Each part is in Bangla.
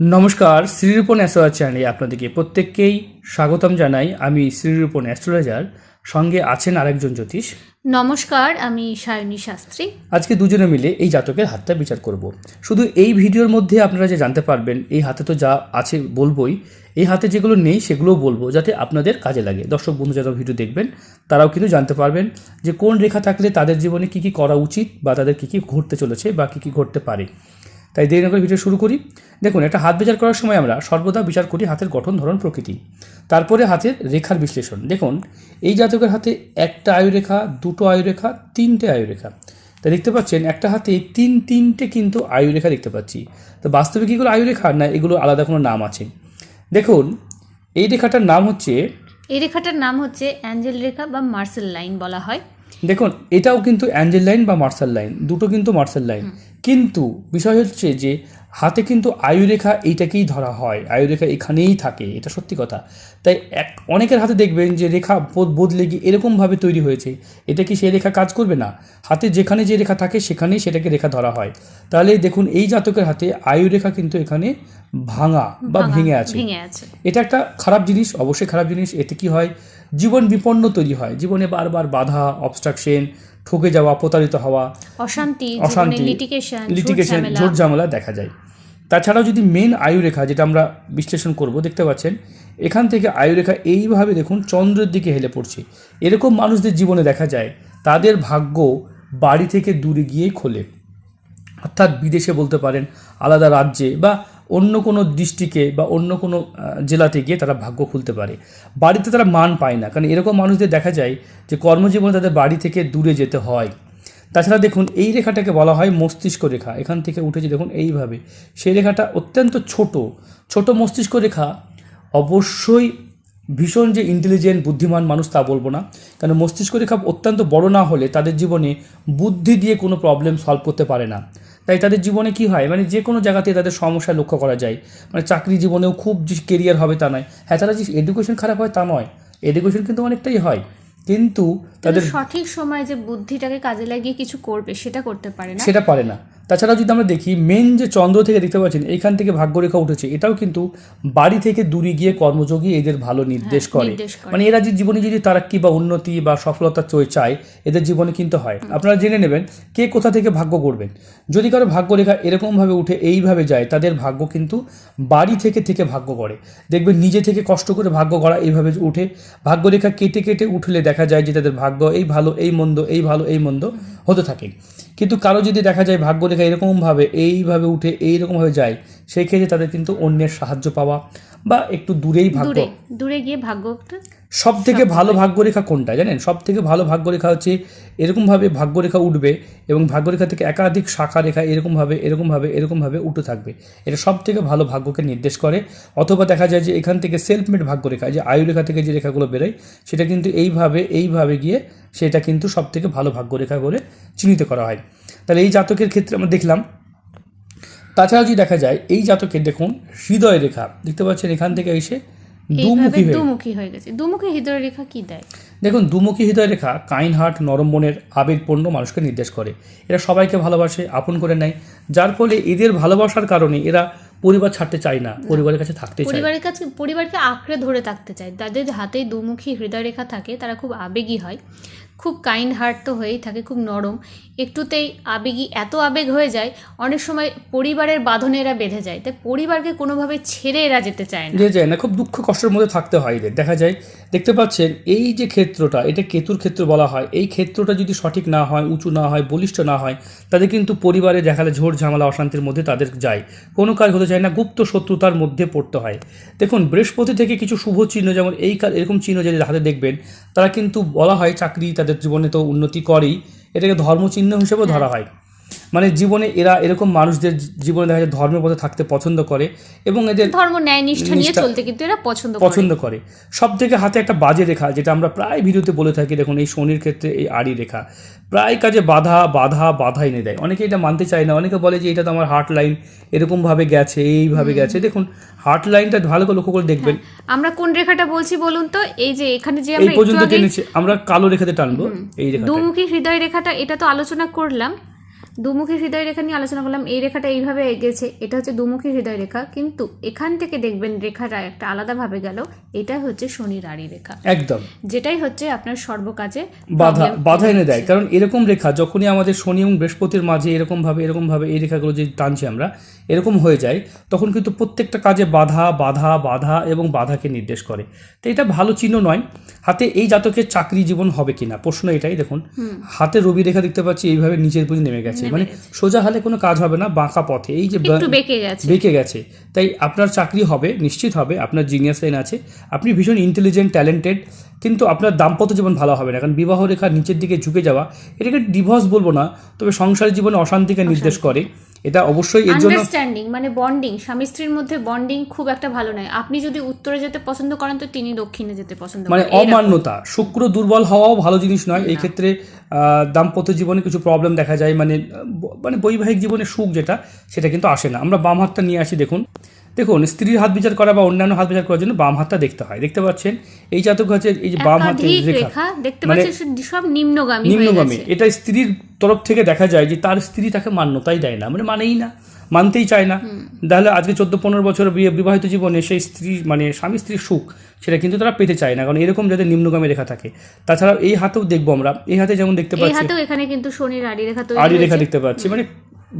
নমস্কার শ্রীরূপন অ্যাস্ট্রোলজার চ্যানেলে আপনাদেরকে প্রত্যেককেই স্বাগতম জানাই। আমি শ্রীরূপন অ্যাস্ট্রোলজার সঙ্গে আছেন আরেকজন জ্যোতিষ। নমস্কার আমি সায়নী শাস্ত্রী। আজকে দুজনে মিলে এই জাতকের হাতটা বিচার করব। শুধু এই ভিডিওর মধ্যে আপনারা যে জানতে পারবেন এই হাতে তো যা আছে বলবোই এই হাতে যেগুলো নেই সেগুলোও বলব যাতে আপনাদের কাজে লাগে। দর্শক বন্ধু যারা ভিডিও দেখবেন তারাও কিন্তু জানতে পারবেন যে কোন রেখা থাকলে তাদের জীবনে কী কী করা উচিত বা তাদের কী কী ঘটতে চলেছে বা কী কী ঘটতে পারে। তাই দেরি না করে ভিডিও শুরু করি। দেখুন, একটা হাত বিচার করার সময় আমরা সর্বদা বিচার করি হাতের গঠন, ধরন, প্রকৃতি। তারপরে হাতের রেখার বিশ্লেষণ। দেখুন, এই জাতকের হাতে একটা আয়ুরেখা, দুটো আয়ুরেখা, তিনটে আয়ুরেখা। তা দেখতে পাচ্ছেন, একটা হাতে তিন, তিনটে কিন্তু আয়ুরেখা দেখতে পাচ্ছি। তো বাস্তবে কীগুলো আয়ুরেখা না এগুলো আলাদা কোনো নাম আছে? দেখুন, এই রেখাটার নাম হচ্ছে এই রেখাটার নাম হচ্ছে অ্যাঞ্জেল রেখা বা মার্সেল লাইন বলা হয়। দেখুন এটাও কিন্তু অ্যাঞ্জেল লাইন বা মার্শাল লাইন দুটো কিন্তু মার্শাল লাইন। কিন্তু বিষয় হচ্ছে যে হাতে কিন্তু আয়ুরেখা এইটাকেই ধরা হয় আয়ুরেখা এখানেই থাকে এটা সত্যি কথা। তাই এক অনেকের হাতে দেখবেন যে রেখা বদ- বদলে গিয়ে এরকমভাবে তৈরি হয়েছে এটা কি সেই রেখা কাজ করবে না? হাতে যেখানে যে রেখা থাকে সেখানেই সেটাকে রেখা ধরা হয়। তাহলে দেখুন এই জাতকের হাতে আয়ুরেখা কিন্তু এখানে ভাঙা বা ভেঙে আছে। এটা একটা খারাপ জিনিস অবশ্যই খারাপ জিনিস। এতে কি হয়? জীবন বিপন্ন তৈরি হয়। জীবনে বারবার বাধা অবস্ট্রাকশন ঠকে যাওয়া প্রতারিত হওয়া অশান্তি অশান্তি লিটিকেশন লিটিগেশন ঝোট ঝামেলা। দেখা যায়। তাছাড়াও যদি মেন আয়ুরেখা যেটা আমরা বিশ্লেষণ করব দেখতে পাচ্ছেন এখান থেকে আয়ুরেখা এইভাবে দেখুন চন্দ্রের দিকে হেলে পড়ছে। এরকম মানুষদের জীবনে দেখা যায় তাদের ভাগ্য বাড়ি থেকে দূরে গিয়েই খোলে। অর্থাৎ বিদেশে বলতে পারেন আলাদা রাজ্যে বা অন্য কোনো ডিস্ট্রিক্টে বা অন্য কোনো জেলাতে গিয়ে তারা ভাগ্য খুলতে পারে। বাড়িতে তারা মান পায় না, কারণ এরকম মানুষদের দেখা যায় যে কর্মজীবনে তাদের বাড়ি থেকে দূরে যেতে হয়। তাছাড়া দেখুন, এই রেখাটাকে বলা হয় মস্তিষ্ক রেখা। এখান থেকে উঠেছে দেখুন এইভাবে। সেই রেখাটা অত্যন্ত ছোট। ছোট মস্তিষ্ক রেখা অবশ্যই ভীষণ যে ইন্টেলিজেন্ট বুদ্ধিমান মানুষ তা বলব না। কারণ মস্তিষ্ক রেখা অত্যন্ত বড় না হলে তাদের জীবনে বুদ্ধি দিয়ে কোনো প্রবলেম সলভ করতে পারে না। তাই তাদের জীবনে কি হয়? মানে যে কোনো জায়গাতে তাদের সমস্যা লক্ষ্য করা যায়। মানে চাকরি জীবনেও খুব যে কেরিয়ার হবে তা নয়। হ্যাঁ তারা যে এডুকেশন খারাপ হয় তা নয়। এডুকেশন কিন্তু অনেকটাই হয়। কিন্তু তাদের সঠিক সময় যে বুদ্ধিটাকে কাজে লাগিয়ে কিছু করবে সেটা করতে পারে না। সেটা পারে না। তাছাড়াও যদি আমরা দেখি মেন যে চন্দ্র থেকে দেখতে পাচ্ছেন এইখান থেকে ভাগ্যরেখা উঠেছে। এটাও কিন্তু বাড়ি থেকে দূরে গিয়ে কর্মযোগী এদের ভালো নির্দেশ করে। মানে এরা যে জীবনে যদি তারাক্কি বা উন্নতি বা সফলতা চায় এদের জীবনে কিন্তু হয়। আপনারা জেনে নেবেন কে কোথা থেকে ভাগ্য করবেন যদি কারও ভাগ্যরেখা এরকমভাবে উঠে এইভাবে যায় তাদের ভাগ্য কিন্তু বাড়ি থেকে থেকে ভাগ্য করে দেখবেন নিজে থেকে কষ্ট করে ভাগ্য করা এইভাবে উঠে। ভাগ্যরেখা কেটে কেটে উঠলে দেখা যায় যে তাদের ভাগ্য এই ভালো এই মন্দ এই ভালো এই মন্দ হতে থাকে। কিন্তু কারও যদি দেখা যায় ভাগ্যরেখা এরকমভাবে এইভাবে উঠে এইরকমভাবে যায় সেই ক্ষেত্রে তাদের কিন্তু অন্যের সাহায্য পাওয়া বা একটু দূরেই ভাগ্য। দূরে দূরে গিয়ে ভাগ্য সব থেকে ভালো ভাগ্যরেখা কোনটা জানেন? সব থেকে ভালো ভাগ্যরেখা হচ্ছে এরকমভাবে ভাগ্যরেখা উঠবে এবং ভাগ্যরেখা থেকে একাধিক শাখা রেখা এরকমভাবে এরকমভাবে এরকমভাবে উঠে থাকবে। এটা সব থেকে ভালো ভাগ্যকে নির্দেশ করে। অথবা দেখা যায় যে এখান থেকে সেলফ মেড ভাগ্যরেখা যে আয়ুরেখা থেকে যে রেখাগুলো বেরোয় সেটা কিন্তু এইভাবে এইভাবে গিয়ে সেটা কিন্তু সব থেকে ভালো ভাগ্যরেখা বলে চিহ্নিত করা হয়। তাহলে এই জাতকের ক্ষেত্রে আমরা দেখলাম। তাছাড়াও যদি দেখা যায় এই জাতকের দেখুন হৃদয় রেখা। দেখতে পাচ্ছেন এখান থেকে এসে দুমুখী দুমুখী হয়ে গেছে। দুমুখী হৃদয় রেখা কি দেয়? দেখুন দুমুখী হৃদয় রেখা কাইন হার্ট নরম মনের আবেগপূর্ণ মানুষকে নির্দেশ করে। এরা সবাইকে ভালোবাসে আপন করে নেয়। যার ফলে এদের ভালোবাসার কারণে এরা পরিবার ছাড়তে চায় না পরিবারের কাছে থাকতে চায়। পরিবারের কাছে পরিবারকে আঁকড়ে ধরে থাকতে চায়। তাদের হাতে দুমুখী হৃদয় রেখা থাকে তারা খুব আবেগী হয়। খুব কাইন্ড হার্ট তো হয়েই থাকে, খুব নরম। একটুতেই আবেগী এত আবেগ হয়ে যায়, অনেক সময় পরিবারের বাঁধনে এরা বেঁধে যায়। তাই পরিবারকে কোনোভাবে ছেড়ে এরা যেতে চায় না। যায় না, খুব দুঃখ কষ্টের মধ্যে থাকতে হয় এদের। দেখা যায়, দেখতে পাচ্ছেন, এই যে ক্ষেত্রটা, এটা কেতুর ক্ষেত্র বলা হয়, এই ক্ষেত্রটা যদি সঠিক না হয়, উঁচু না হয়, বলিষ্ঠ না হয়, তাদের কিন্তু পরিবারে দেখালে ঝোড় ঝামেলা, অশান্তির মধ্যে তাদের যায়। কোনো কাজ হতে চায় না, গুপ্ত শত্রুতার মধ্যে পড়তে হয়। দেখুন, বৃহস্পতি থেকে কিছু শুভ চিহ্ন, যেমন এই এরকম চিহ্ন যাদের হাতে দেখবেন, তারা কিন্তু বলা হয় চাকরি তাদের জীবনে তো উন্নতি করেই এটাকে ধর্মচিহ্ন হিসেবে ধরা হয়। মানে জীবনে এরা এরকম মানুষদের জীবনে দেখা যায় ধর্মের পথে থাকতে পছন্দ করে এবং এদের ধর্ম ন্যায় নিষ্ঠা নিয়ে চলতে কিন্তু এরা পছন্দ করে। পছন্দ করে। সব থেকে হাতে একটা বাজে রেখা যেটা আমরা প্রায় ভিডিওতে বলে থাকি দেখুন এই শনির ক্ষেত্রে এই আড়ি রেখা। প্রায় কাজে বাধা বাধা বাধা এনে দেয়। অনেকে এটা মানতে চায় না অনেকে বলে যে এটা তো আমার হার্ট লাইন এরকমভাবে গেছে এইভাবে গেছে। দেখুন হার্ট লাইনটা ভালো করে লক্ষ্য করে দেখবেন। আমরা কোন রেখাটা বলছি বলুন তো? এই যে এখানে যে এই আমরা একটু পর্যন্ত টেনেছে আমরা কালো রেখাতে টানবো এই রেখাটা দুমুখী হৃদয় রেখাটা এটা তো আলোচনা করলাম। দুমুখী হৃদয় রেখা নিয়ে আলোচনা করলাম। এই রেখাটা এইভাবে এগেছে। এটা হচ্ছে দুমুখী হৃদয় রেখা। কিন্তু এখান থেকে দেখবেন রেখাটা একটা আলাদাভাবে গেল। এটা হচ্ছে শনি আড়ি রেখা। একদম। যেটাই হচ্ছে আপনার সর্বকাজে বাধা বাধা এনে দেয়। কারণ এরকম রেখা যখনই আমাদের শনি এবং বৃহস্পতির মাঝে এরকমভাবে এরকমভাবে এই রেখাগুলো যে টানছি আমরা এরকম হয়ে যায় তখন কিন্তু প্রত্যেকটা কাজে বাধা বাধা বাধা এবং বাধাকে নির্দেশ করে। তো এটা ভালো চিহ্ন নয়। হাতে এই জাতকের চাকরি জীবন হবে কিনা? প্রশ্ন এটাই। দেখুন হাতে রবি রেখা দেখতে পাচ্ছি এইভাবে নিচের পুঁজি নেমে গেছে। মানে সোজা হালে কোনো কাজ হবে না বাঁকা পথে। এই যে বেঁকে গেছে। বেঁকে গেছে। তাই আপনার চাকরি হবে নিশ্চিত হবে আপনার জিনিয়াস লাইন আছে। আপনি ভীষণ ইন্টেলিজেন্ট ট্যালেন্টেড কিন্তু আপনার দাম্পত্য জীবন ভালো হবে না। কারণ বিবাহ রেখা নিচের দিকে ঝুঁকে যাওয়া এটাকে ডিভোর্স বলব না তবে সংসার জীবনে অশান্তিকে নির্দেশ করে। এটা অবশ্যই এর জন্য আন্ডারস্ট্যান্ডিং মানে বন্ডিং স্বামী স্ত্রীর মধ্যে বন্ডিং খুব একটা ভালো নয়। আপনি যদি উত্তরে যেতে পছন্দ করেন তো তিনি দক্ষিণে যেতে পছন্দ মানে করেন। মানে অমান্যতা শুক্র দুর্বল হওয়াও ভালো জিনিস নয়। এই ক্ষেত্রে আহ, দাম্পত্য জীবনে কিছু প্রবলেম দেখা যায় মানে মানে বৈবাহিক জীবনে সুখ যেটা সেটা কিন্তু আসে না। আমরা বাম হাতটা নিয়ে আসি দেখুন। দেখুন স্ত্রীর হাত বিচার করা বা অন্যান্য হাত বিচার করার জন্য বাম হাতটা দেখতে হয়। দেখতে পাচ্ছেন? এই জাতক হচ্ছে এই যে বাম হাতের রেখা। দেখতে মানে পাচ্ছেন সব নিম্নগামী নিম্নগামী। এটা স্ত্রীর তরফ থেকে দেখা যায় যে তার স্ত্রী তাকে মান্যতাই দেয় না। মানে মানেই না মানতেই চায় না। তাহলে আজকে চোদ্দ পনেরো বছর বিয়ে- বিবাহিত জীবনে সেই স্ত্রী মানে স্বামী স্ত্রীর সুখ সেটা কিন্তু তারা পেতে চায় না। কারণ এরকম যাদের নিম্নগামী রেখা থাকে তাছাড়া এই হাতেও দেখব আমরা। এই হাতে যেমন দেখতে পাচ্ছি এখানে কিন্তু শনির আড়ি রেখা আড়ি রেখা দেখতে পাচ্ছি। মানে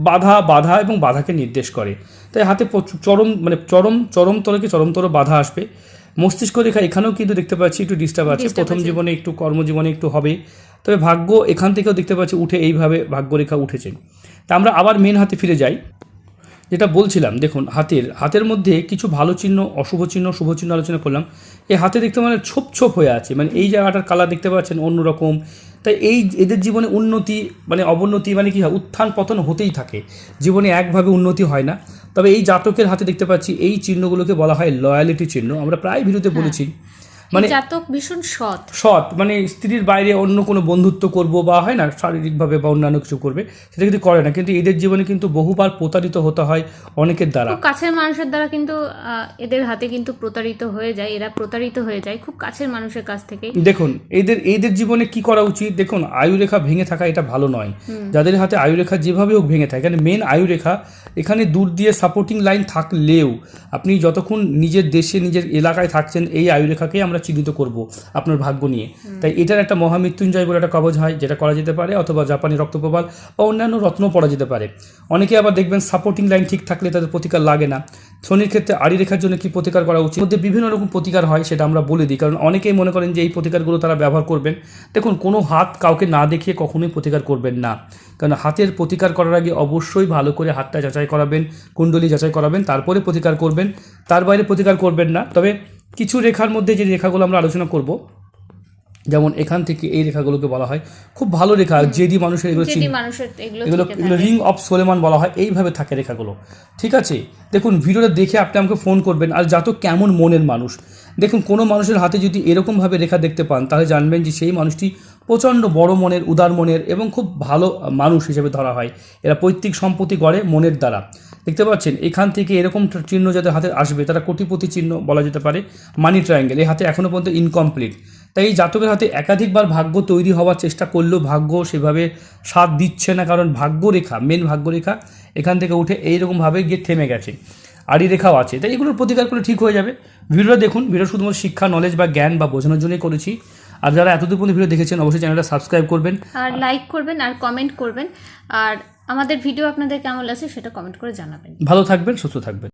বাধা বাধা এবং বাধাকে নির্দেশ করে। তাই হাতে চরম মানে চরম চরম কি চরমতর বাধা আসবে? মস্তিষ্ক রেখা এখানেও কিন্তু দেখতে পাচ্ছি একটু ডিস্টার্ব আছে। প্রথম জীবনে একটু কর্মজীবনে একটু হবে। তবে ভাগ্য এখান থেকেও দেখতে পাচ্ছি উঠে এইভাবে ভাগ্যরেখা উঠেছে। তা আমরা আবার মেন হাতে ফিরে যাই। যেটা বলছিলাম দেখুন হাতের হাতের মধ্যে কিছু ভালো চিহ্ন অশুভ চিহ্ন শুভ চিহ্ন আলোচনা করলাম। এই হাতে দেখতে মানে ছোপ ছোপ হয়ে আছে মানে এই জায়গাটার কালার দেখতে পাচ্ছেন অন্যরকম। তাই এই এদের জীবনে উন্নতি মানে অবনতি মানে কী হয়? উত্থান পতন হতেই থাকে। জীবনে একভাবে উন্নতি হয় না। তবে এই জাতকের হাতে দেখতে পাচ্ছি এই চিহ্নগুলোকে বলা হয় লয়ালিটি চিহ্ন। আমরা প্রায় ভিডিওতে বলেছি মানে জাতক ভীষণ সৎ। সৎ মানে স্ত্রীর বাইরে অন্য কোনো বন্ধুত্ব করব বা হয় না শারীরিকভাবে বা অন্যান্য কিছু করবে সেটা কিন্তু করে না। কিন্তু এদের জীবনে কিন্তু বহুবার প্রতারিত হতে হয় অনেকের দ্বারা। খুব কাছের মানুষের দ্বারা কিন্তু এদের হাতে কিন্তু প্রতারিত হয়ে যায় এরা প্রতারিত হয়ে যায় খুব কাছের মানুষের কাছ থেকে। দেখুন এদের এদের জীবনে কি করা উচিত? দেখুন আয়ুরেখা ভেঙে থাকা এটা ভালো নয়। যাদের হাতে আয়ুরেখা যেভাবে হোক ভেঙে থাকে এখানে মেন আয়ুরেখা এখানে দূর দিয়ে সাপোর্টিং লাইন থাকলেও আপনি যতক্ষণ নিজের দেশে নিজের এলাকায় থাকছেন এই আয়ুরেখাকেই আমরা চিহ্নিত করব আপনার ভাগ্য নিয়ে। তাই এটার একটা মহামৃত্যুঞ্জয় বলে একটা কবজ হয় যেটা করা যেতে পারে অথবা জাপানি রক্তপ্রবাল বা অন্যান্য রত্ন পড়া যেতে পারে। অনেকে আবার দেখবেন সাপোর্টিং লাইন ঠিক থাকলে তাদের প্রতিকার লাগে না। শনির ক্ষেত্রে আড়ি রেখার জন্য কি প্রতিকার করা উচিত? মধ্যে বিভিন্ন রকম প্রতিকার হয় সেটা আমরা বলে দিই। কারণ অনেকেই মনে করেন যে এই প্রতিকারগুলো তারা ব্যবহার করবেন। দেখুন কোনো হাত কাউকে না দেখিয়ে কখনোই প্রতিকার করবেন না। কারণ হাতের প্রতিকার করার আগে অবশ্যই ভালো করে হাতটা যাচাই করাবেন কুণ্ডলি যাচাই করাবেন তারপরে প্রতিকার করবেন তার বাইরে প্রতিকার করবেন না। তবে কিছু রেখার মধ্যে যে রেখাগুলো আমরা আলোচনা করব যেমন এখান থেকে এই রেখাগুলোকে বলা হয় খুব ভালো রেখা যেদি মানুষের এগুলো এগুলো এগুলো। রিং অফ সোলেমান বলা হয় এইভাবে থাকে রেখাগুলো। ঠিক আছে? দেখুন ভিডিওটা দেখে আপনি আমাকে ফোন করবেন আর যত কেমন মনের মানুষ। দেখুন কোনো মানুষের হাতে যদি এরকমভাবে রেখা দেখতে পান তাহলে জানবেন যে সেই মানুষটি প্রচণ্ড বড় মনের উদার মনের এবং খুব ভালো মানুষ হিসেবে ধরা হয়। এরা পৈতৃক সম্পত্তি গড়ে মনের দ্বারা। দেখতে পাচ্ছেন, এখান থেকে এরকম চিহ্ন যাদের হাতে আসবে, তারা কোটিপতি চিহ্ন বলা যেতে পারে মানি ট্রায়াঙ্গেল এই হাতে এখনও পর্যন্ত ইনকমপ্লিট তাই এই জাতকের হাতে একাধিকবার ভাগ্য তৈরি হওয়ার চেষ্টা করলেও ভাগ্য সেভাবে সাথ দিচ্ছে না, কারণ ভাগ্যরেখা মেন ভাগ্যরেখা এখান থেকে উঠে এইরকমভাবে গিয়ে থেমে গেছে। আড়ি রেখাও আছে। তাই এগুলোর প্রতিকার করলে ঠিক হয়ে যাবে। ভিডিওটা দেখুন। ভিডিও শুধুমাত্র শিক্ষা নলেজ বা জ্ঞান বা বোঝানোর জন্যই করেছি। আর যারা এতদূর পর্যন্ত ভিডিও দেখেছেন অবশ্যই চ্যানেলটা সাবস্ক্রাইব করবেন। আর লাইক করবেন আর কমেন্ট করবেন। আর আমাদের ভিডিও আপনাদের কেমন লাগছে সেটা কমেন্ট করে জানাবেন। ভালো থাকবেন সুস্থ থাকবেন।